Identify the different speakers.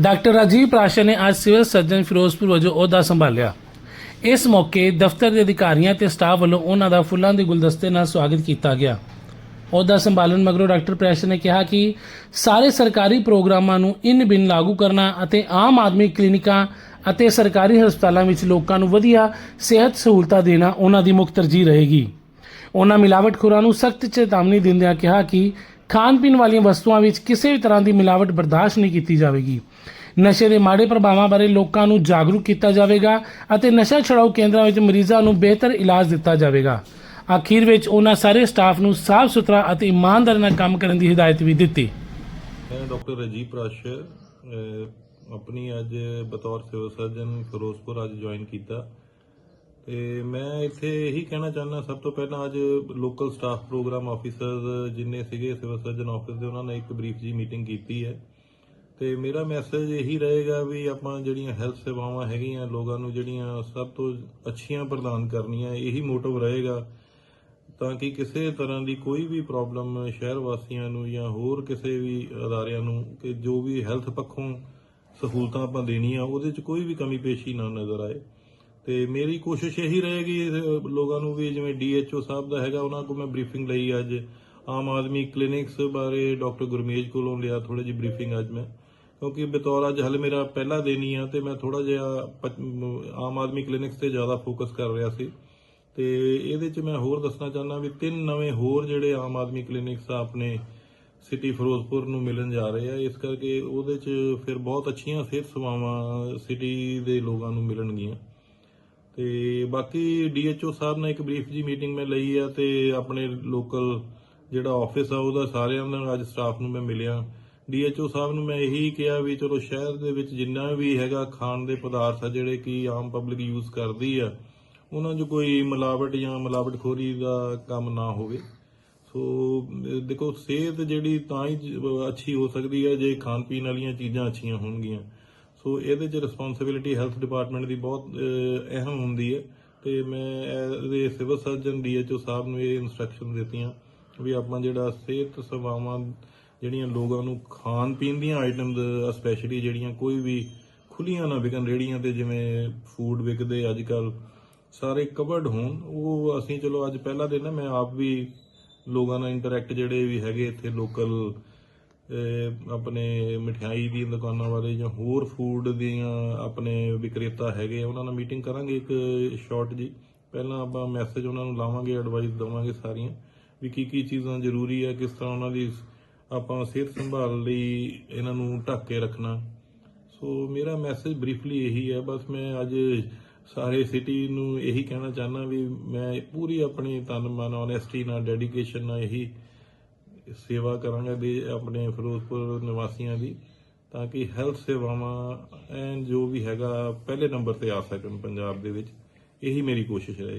Speaker 1: Doctor Rajiv ਪ੍ਰਾਸ਼ਾ ਨੇ ਅੱਜ civil surgeon Firozpur ਵਜੋਂ ਅਹੁਦਾ ਸੰਭਾਲਿਆ। ਇਸ ਮੌਕੇ ਦਫ਼ਤਰ ਦੇ ਅਧਿਕਾਰੀਆਂ ਤੇ ਸਟਾਫ ਵੱਲੋਂ ਉਹਨਾਂ ਦਾ ਫੁੱਲਾਂ ਦੇ ਗੁਲਦਸਤੇ ਨਾਲ ਸਵਾਗਤ ਕੀਤਾ ਗਿਆ। ਅਹੁਦਾ ਸੰਭਾਲਣ ਮਗਰੋਂ ਡਾਕਟਰ ਪ੍ਰੈਸ਼ ਨੇ ਕਿਹਾ ਕਿ ਸਾਰੇ ਸਰਕਾਰੀ ਪ੍ਰੋਗਰਾਮਾਂ ਨੂੰ ਇਨ ਬਿਨ ਲਾਗੂ ਕਰਨਾ ਅਤੇ ਆਮ ਆਦਮੀ ਕਲੀਨਿਕਾਂ ਅਤੇ ਸਰਕਾਰੀ ਹਸਪਤਾਲਾਂ ਵਿੱਚ ਲੋਕਾਂ ਨੂੰ ਵਧੀਆ ਸਿਹਤ ਸਹੂਲਤਾਂ ਦੇਣਾ ਉਹਨਾਂ ਦੀ ਮੁੱਖ ਤਰਜੀਹ ਰਹੇਗੀ। ਉਹਨਾਂ ਮਿਲਾਵਟਖੋਰਾਂ ਨੂੰ ਸਖਤ ਚੇਤਾਵਨੀ ਦਿੰਦਿਆਂ ਕਿਹਾ ਕਿ ਖਾਣ ਪੀਣ ਵਾਲੀਆਂ ਵਸਤੂਆਂ ਵਿੱਚ ਕਿਸੇ ਵੀ ਤਰ੍ਹਾਂ ਦੀ ਮਿਲਾਵਟ ਬਰਦਾਸ਼ਤ ਨਹੀਂ ਕੀਤੀ ਜਾਵੇਗੀ। ਨਸ਼ੇ ਦੇ ਮਾੜੇ ਪ੍ਰਭਾਵਾਂ ਬਾਰੇ ਲੋਕਾਂ ਨੂੰ ਜਾਗਰੂਕ ਕੀਤਾ ਜਾਵੇਗਾ ਅਤੇ ਨਸ਼ਾ ਛੁਡਾਊ ਕੇਂਦਰਾਂ ਵਿੱਚ ਮਰੀਜ਼ਾਂ ਨੂੰ ਬਿਹਤਰ ਇਲਾਜ ਦਿੱਤਾ ਜਾਵੇਗਾ। ਅਖੀਰ ਵਿੱਚ ਉਹਨਾਂ ਸਾਰੇ ਸਟਾਫ ਨੂੰ ਸਾਫ਼ ਸੁਥਰਾ ਅਤੇ ਇਮਾਨਦਾਰੀ ਨਾਲ ਕੰਮ ਕਰਨ ਦੀ ਹਦਾਇਤ ਵੀ ਦਿੱਤੀ।
Speaker 2: ਮੈਂ ਡਾਕਟਰ ਰਜੀਵ ਪ੍ਰਾਸ਼ ਆਪਣੀ ਅੱਜ ਬਤੌਰ ਸਿਵਲ ਸਰਜਨ ਫਿਰੋਜ਼ਪੁਰ ਅੱਜ ਜੁਆਇਨ ਕੀਤਾ। ਤੇ ਮੈਂ ਇੱਥੇ ਇਹੀ ਕਹਿਣਾ ਚਾਹੁੰਦਾ, ਸਭ ਤੋਂ ਪਹਿਲਾਂ ਅੱਜ ਲੋਕਲ ਸਟਾਫ ਪ੍ਰੋਗਰਾਮ ਆਫੀਸਰ ਜਿੰਨੇ ਸੀਗੇ ਸਿਵਲ ਸਰਜਨ ਆਫਿਸ ਦੇ ਉਹਨਾਂ ਨੇ ਇੱਕ ਬਰੀਫ ਜੀ ਮੀਟਿੰਗ ਕੀਤੀ ਹੈ। ਤੇ ਮੇਰਾ ਮੈਸੇਜ ਇਹੀ ਰਹੇਗਾ ਵੀ ਆਪਾਂ ਜਿਹੜੀਆਂ ਹੈਲਥ ਸੇਵਾਵਾਂ ਹੈਗੀਆਂ, ਲੋਕਾਂ ਨੂੰ ਜਿਹੜੀਆਂ ਸਭ ਤੋਂ ਅੱਛੀਆਂ ਪ੍ਰਦਾਨ ਕਰਨੀਆਂ, ਇਹੀ ਮੋਟਿਵ ਰਹੇਗਾ ਤਾਂ ਕਿ ਕਿਸੇ ਤਰ੍ਹਾਂ ਦੀ ਕੋਈ ਵੀ ਪ੍ਰੋਬਲਮ ਸ਼ਹਿਰ ਵਾਸੀਆਂ ਨੂੰ ਜਾਂ ਹੋਰ ਕਿਸੇ ਵੀ ਅਦਾਰਿਆਂ ਨੂੰ ਕਿ ਜੋ ਵੀ ਹੈਲਥ ਪੱਖੋਂ ਸਹੂਲਤਾਂ ਆਪਾਂ ਦੇਣੀਆਂ, ਉਹਦੇ 'ਚ ਕੋਈ ਵੀ ਕਮੀ ਪੇਸ਼ੀ ਨਾ ਨਜ਼ਰ ਆਏ। ਤੇ ਮੇਰੀ ਕੋਸ਼ਿਸ਼ ਇਹੀ ਰਹੇਗੀ ਲੋਕਾਂ ਨੂੰ ਵੀ ਜਿਵੇਂ ਡੀਐਚਓ ਸਾਹਿਬ ਦਾ ਹੈਗਾ, ਉਹਨਾਂ ਕੋਲ ਮੈਂ ਬਰੀਫਿੰਗ ਲਈ ਅੱਜ। ਆਮ ਆਦਮੀ ਕਲੀਨਿਕਸ ਬਾਰੇ ਡਾਕਟਰ ਗੁਰਮੇਜ ਕੋਲੋਂ ਲਿਆ ਥੋੜੀ ਜਿਹੀ ਬਰੀਫਿੰਗ ਅੱਜ ਮੈਂ। ਕਿਉਂਕਿ ਬਤੌਰ ਅੱਜ ਹਲੇ ਮੇਰਾ ਪਹਿਲਾ ਦਿਨ ਹੀ ਆ ਤੇ ਮੈਂ ਥੋੜਾ ਜਿਹਾ ਪ- ਆਮ ਆਦਮੀ ਕਲੀਨਿਕਸ ਤੇ ਜ਼ਿਆਦਾ ਫੋਕਸ ਕਰ ਰਿਹਾ ਸੀ। ਤੇ ਇਹਦੇ ਚ ਮੈਂ ਹੋਰ ਦੱਸਣਾ ਚਾਹੁੰਦਾ ਵੀ ਤਿੰਨ ਨਵੇਂ ਹੋਰ ਜਿਹੜੇ ਆਮ ਆਦਮੀ ਕਲੀਨਿਕਸ ਆ ਆਪਣੇ ਸਿਟੀ ਫਿਰੋਜ਼ਪੁਰ ਨੂੰ ਮਿਲਣ ਜਾ ਰਹੇ ਆ। ਇਸ ਕਰਕੇ ਉਹਦੇ ਚ ਫਿਰ ਬਹੁਤ ਅੱਛੀਆਂ ਸਿਹਤ ਸੇਵਾਵਾਂ ਸਿਟੀ ਦੇ ਲੋਕਾਂ ਨੂੰ ਮਿਲਣਗੀਆਂ। ਤੇ ਬਾਕੀ ਡੀਐਚਓ ਸਾਹਿਬ ਨਾਲ ਇੱਕ ਬਰੀਫ ਜੀ ਮੀਟਿੰਗ ਮੈਂ ਲਈ ਆ ਤੇ ਆਪਣੇ ਲੋਕਲ ਜਿਹੜਾ ਆਫਿਸ ਆ ਉਹਦਾ ਸਾਰਿਆਂ ਨਾਲ ਅੱਜ ਸਟਾਫ ਨੂੰ ਮੈਂ ਮਿਲਿਆ। ਡੀਐਚਓ ਸਾਹਿਬ ਨੂੰ ਮੈਂ ਇਹੀ ਕਿਹਾ ਵੀ ਚਲੋ ਸ਼ਹਿਰ ਦੇ ਵਿੱਚ ਜਿੰਨਾ ਵੀ ਹੈਗਾ ਖਾਣ ਦੇ ਪਦਾਰਥ ਆ ਜਿਹੜੇ ਕਿ ਆਮ ਪਬਲਿਕ ਯੂਜ਼ ਕਰਦੀ ਆ, ਉਹਨਾਂ 'ਚ ਕੋਈ ਮਿਲਾਵਟ ਜਾਂ ਮਿਲਾਵਟਖੋਰੀ ਦਾ ਕੰਮ ਨਾ ਹੋਵੇ। ਸੋ ਦੇਖੋ, ਸਿਹਤ ਜਿਹੜੀ ਤਾਂ ਹੀ ਅੱਛੀ ਹੋ ਸਕਦੀ ਹੈ ਜੇ ਖਾਣ ਪੀਣ ਵਾਲੀਆਂ ਚੀਜ਼ਾਂ ਅੱਛੀਆਂ ਹੋਣਗੀਆਂ। ਸੋ ਇਹਦੇ 'ਚ ਰਿਸਪੌਂਸਿਬਿਲਿਟੀ ਹੈਲਥ ਡਿਪਾਰਟਮੈਂਟ ਦੀ ਬਹੁਤ ਅਹਿਮ ਹੁੰਦੀ ਹੈ। ਤੇ ਮੈਂ ਇਹਦੇ ਸਿਵਲ ਸਰਜਨ ਡੀਐਚਓ ਸਾਹਿਬ ਨੂੰ ਇਹ ਇਨਸਟਰਕਸ਼ਨ ਦਿੱਤੀਆਂ ਵੀ ਆਪਾਂ ਜਿਹੜਾ ਸਿਹਤ ਸੇਵਾਵਾਂ ਜਿਹੜੀਆਂ ਲੋਕਾਂ ਨੂੰ ਖਾਣ ਪੀਣ ਦੀਆਂ ਆਈਟਮਸ ਸਪੈਸ਼ਲੀ ਜਿਹੜੀਆਂ ਕੋਈ ਵੀ ਖੁੱਲੀਆਂ ਨਾ ਵਿਕਣ ਰੇੜੀਆਂ ਤੇ ਜਿਵੇਂ ਫੂਡ ਵਿਕਦੇ ਅੱਜ ਕੱਲ ਸਾਰੇ ਕਵਰਡ ਹੋਣ, ਉਹ ਅਸੀਂ ਚਲੋ ਅੱਜ ਪਹਿਲਾ ਦਿਨ ਹੈ, ਮੈਂ ਆਪ ਵੀ ਲੋਕਾਂ ਨਾਲ ਇੰਟਰੈਕਟ ਜਿਹੜੇ ਵੀ ਹੈਗੇ ਇੱਥੇ ਲੋਕਲ ਆਪਣੇ ਮਠਿਆਈ ਦੀ ਦੁਕਾਨਾਂ ਬਾਰੇ ਜਾਂ ਹੋਰ ਫੂਡ ਦੀਆਂ ਆਪਣੇ ਵਿਕਰੇਤਾ ਹੈਗੇ ਉਹਨਾਂ ਨਾਲ ਮੀਟਿੰਗ ਕਰਾਂਗੇ ਇੱਕ ਸ਼ਾਰਟ ਜੀ ਪਹਿਲਾਂ ਆਪਾਂ ਮੈਸੇਜ ਉਹਨਾਂ ਨੂੰ ਲਾਵਾਂਗੇ ਐਡਵਾਈਸ ਦਵਾਂਗੇ ਸਾਰੀਆਂ ਵੀ ਕੀ ਕੀ ਚੀਜ਼ਾਂ ਜ਼ਰੂਰੀ ਹੈ ਕਿਸ ਤਰ੍ਹਾਂ ਉਹਨਾਂ ਦੀ ਆਪਾਂ ਸਿਹਤ ਸੰਭਾਲ ਲਈ ਇਹਨਾਂ ਨੂੰ ਢੱਕ ਕੇ ਰੱਖਣਾ। ਸੋ ਮੇਰਾ ਮੈਸੇਜ ਬਰੀਫਲੀ ਇਹੀ ਹੈ ਬਸ ਮੈਂ ਅੱਜ ਸਾਰੇ ਸਿਟੀ ਨੂੰ ਇਹੀ ਕਹਿਣਾ ਚਾਹਨਾ ਵੀ ਮੈਂ ਪੂਰੀ ਆਪਣੀ ਤਨ ਮਨ ਓਨੈਸਟੀ ਨਾਲ ਡੈਡੀਕੇਸ਼ਨ ਨਾਲ ਇਹੀ ਸੇਵਾ ਕਰਾਂਗਾ ਵੀ ਆਪਣੇ ਫਿਰੋਜ਼ਪੁਰ ਨਿਵਾਸੀਆਂ ਦੀ, ਤਾਂ ਕਿ ਹੈਲਥ ਸੇਵਾਵਾਂ ਐਨ ਜੋ ਵੀ ਹੈਗਾ, ਪਹਿਲੇ ਨੰਬਰ ਤੇ ਆ ਸਕਣ ਪੰਜਾਬ ਦੇ ਵਿੱਚ। ਇਹੀ ਮੇਰੀ ਕੋਸ਼ਿਸ਼ ਰਹੇ